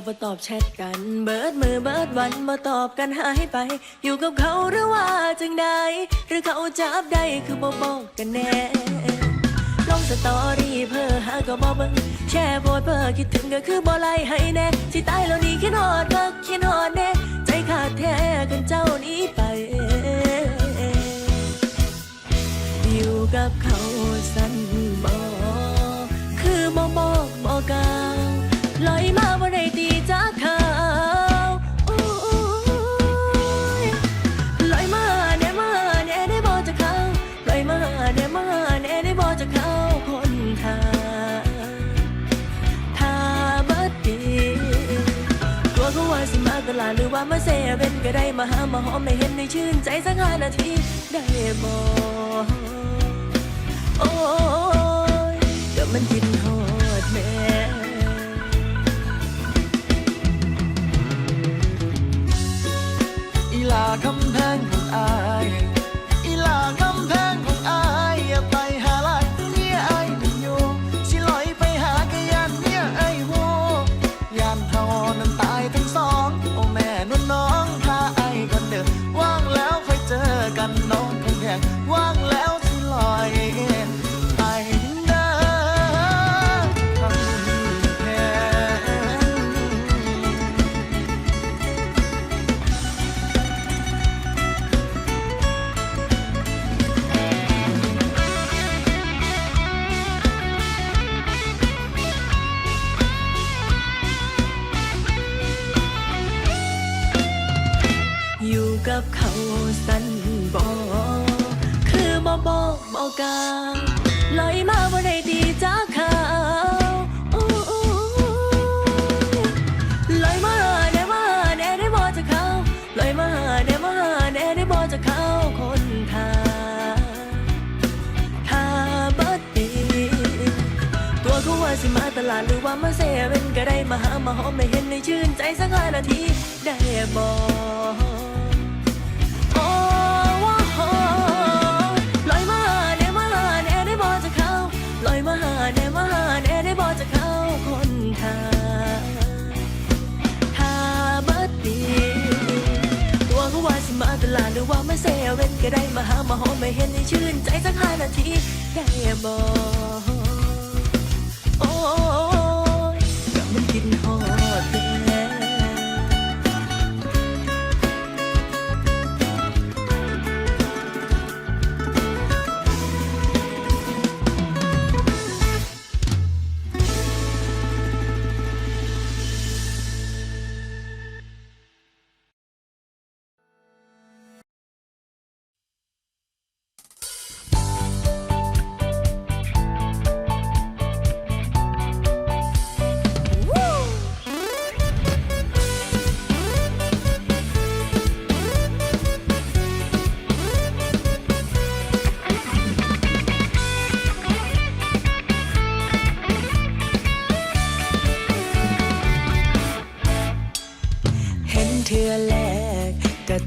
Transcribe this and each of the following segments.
เจ้าบ่ตอบแชทกัน เบิดมือเบิดวันบ่ตอบกันหายไป อยู่กับเขาหรือว่าจังใดหรือเขาจับได้คือบ่บอกกันแน่ลงสตอรี่เพื่อหาก็บ่เบิ่งแชร์โพสเพื่อคิดถึงก็คือบ่ไล่ให้แน่สิตายแล้วนี่คิดฮอดก็คิดฮอดแน่ใจขาดแท้กันเจ้านี้ไปอยู่กับเขาสั้นบ่คือบ่บอกบ่กล่า ว่ามาเซเว่นก็ได้มาหามาหอมไม่เห็นในชื่นใจสักห้านาทีได้บ่โอ้ยก็มันกินฮอดแม่อีลาคำ ว่ามาเซเว่นก็ได้มาหามาหอมไม่เห็นในชื่นใจสักห้านาทีได้บอกโอ้ว่าโหลอยมาหาแน่มาหาแน่ได้บอกจะเข้าลอยมาหาแน่มาหาแน่ได้บอกจะเข้าคนทางถ้าบัดดีตัวเขาว่าสิมาตลาดหรือว่ามาเซเว่นก็ได้มาหามาหอมไม่เห็นในชื่นใจสักห้านาทีได้บอกโอ้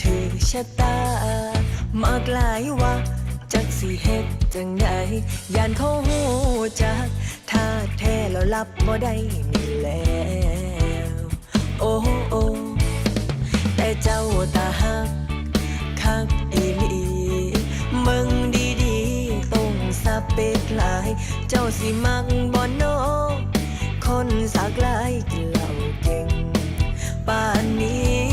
ถือชะตามากหลายว่าจักสิเฮ็ดจังใดยานเขาหูจักถ้าแท้แล้วรับบ่ได้นี่แล้วโอ้โอ้แต่เจ้าตาหักคักอีหลีมึงดีๆต้องสะเปกหลาย เจ้าสิมักบ่โนคนสักหลายกินเหล้าเก่งป่านนี้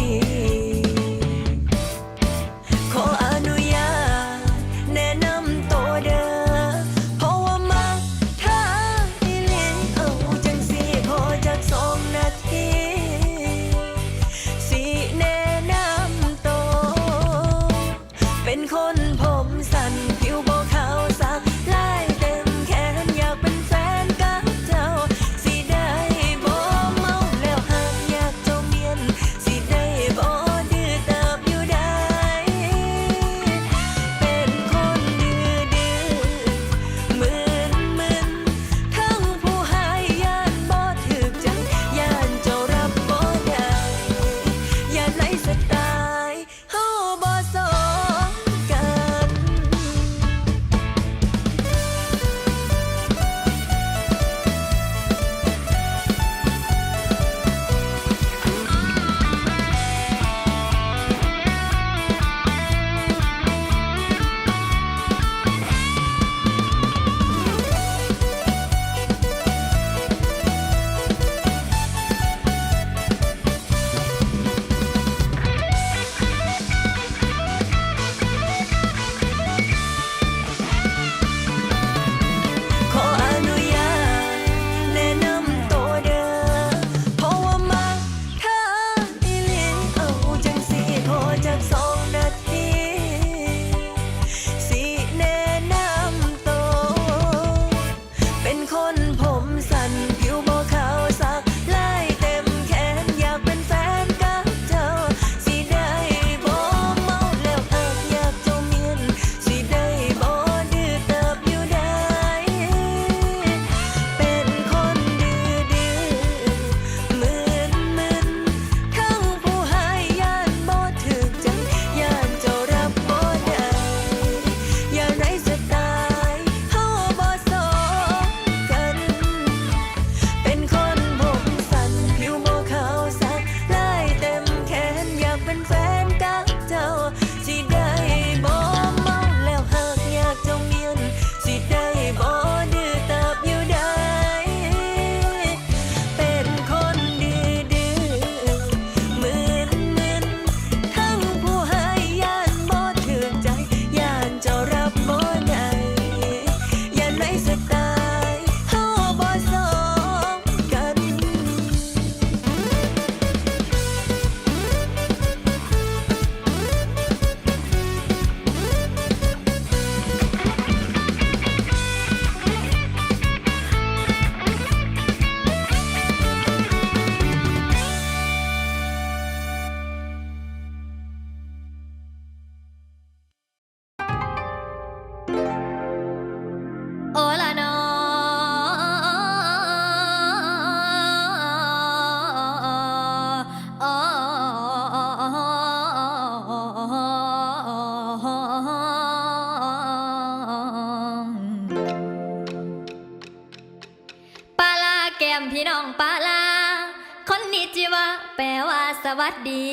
สวัสดี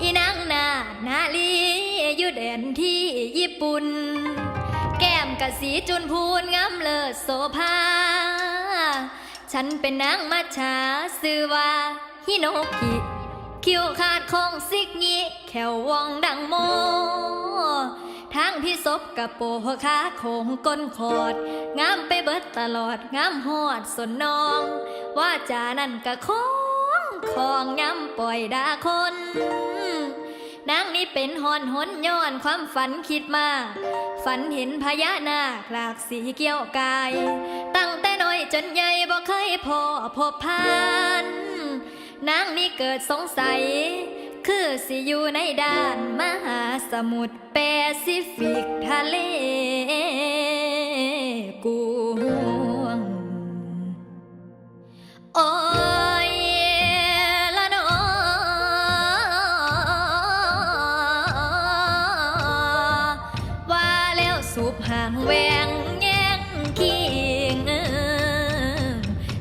อีนางนานาลีอยู่แดนที่ญี่ปุ่น แก้มกะสีจุนพูนงามเลิศโสภา ฉันเป็นนางมัจฉาซือว่าฮิโนกิคิวขาดคงซิกงี้แขววองดังโม ทางพี่ศพกับโปหัวขาโคงก้นขอด งามไปเบิดตลอด งามหอดสนน้อง ว่าจานั่นกะคอ ของย้ำปล่อยดาคน นางนี้เป็นหอนหนย้อนความฝันคิดมา ฝันเห็นพญานาคหลากสีเกี่ยวกาย ตั้งแต่น้อยจนใหญ่บ่เคยพอพบผ่านนางนี่เกิดสงสัย คือสิอยู่ในด้านมหาสมุทรแปซิฟิกทะเลกวงโอ้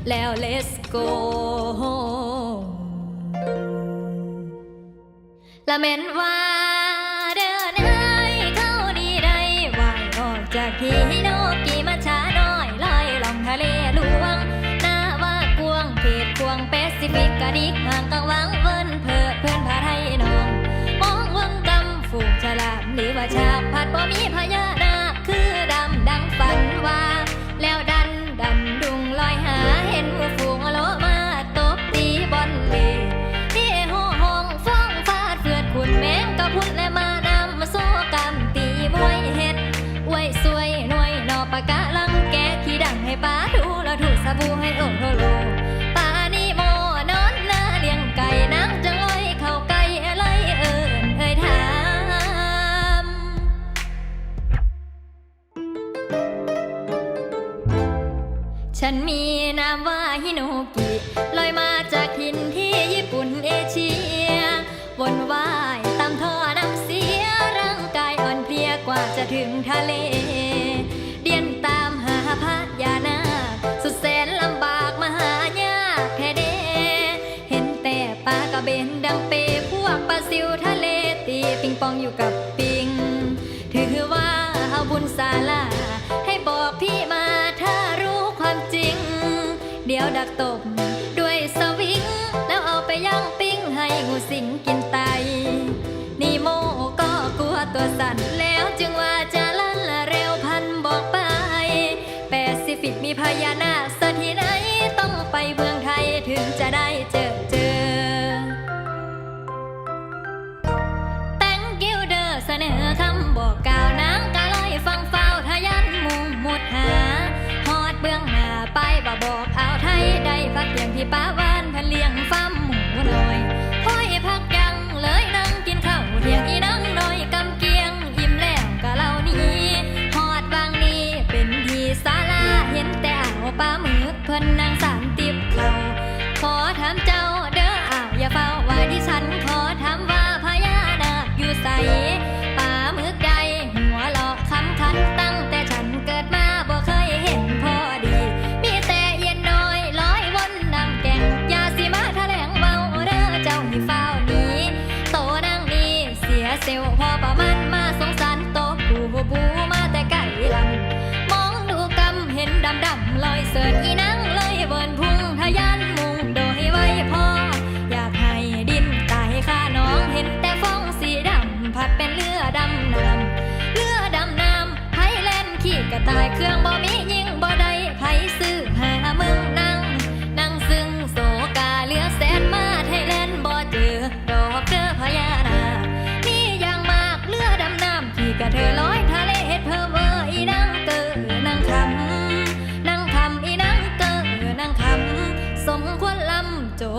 แล้ว let's go ละเม็นว่าเดินให้เข้าดีได้วายออกจากที่โนกีมาช้าน้อยลอยลองทะเลหลวงหน้าว่ากวงเขตควงแปซิฟิกกะดิกห่างกังวังเวินเพิดเพื่อนพาไทยน้อง มองเวังกำฝูงฉลามหรือว่าชาบผัดบ่มีพญาน ฉันมีนามว่าฮิโนกิลอยมาจากถิ่นที่ญี่ปุ่นเอเชียวนว่ายตามท่อน้ำเสียร่างกายอ่อนเพลียกว่าจะถึงทะเล เดียนตามหาพระยานาสุดแสนลำบากมหายากแท้เด เห็นแต่ปลากระเบนดังเปพวกปลาซิวทะเลตีปิงปองอยู่กับปิง ถือว่าเอาบุญศาลาให้บอกพี่มา ยวดักตบด้วยสวิง แล้วเอาไปย่างปิ้งให้งูสิงกินไต นี่โมก็กลัวตัวสั่นแล้วจึงว่าจะลั่นละเร็วพันบอกไป แปซิฟิกมีพญานาคสที่ไหนต้องไปเมืองไทยถึงจะได้เจอเจอแต่งกิวเดอร์เสนอคำ ที่ป้าวานเพันเลี้ยงฟาร์ม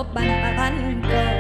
บบันประพันธ์เกิด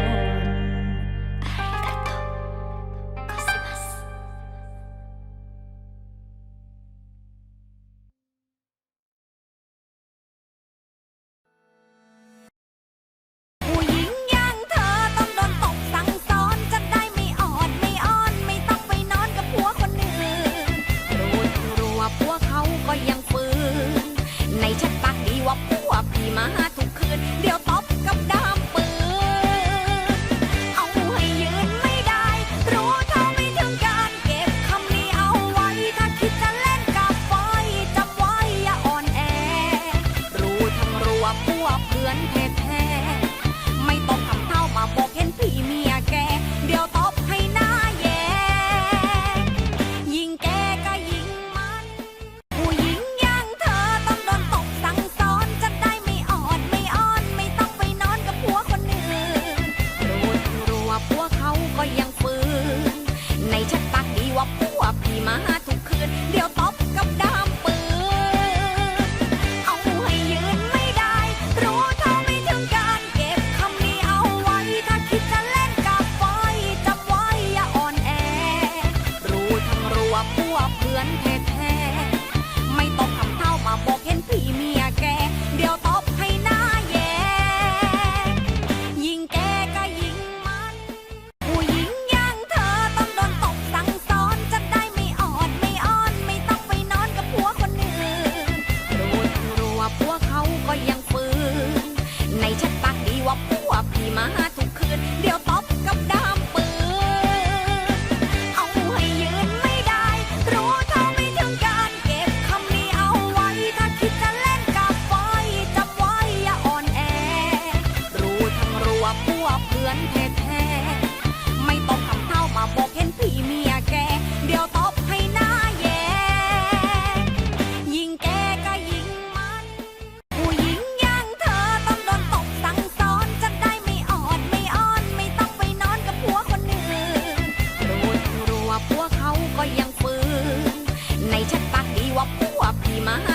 ว่าพวกพี่มา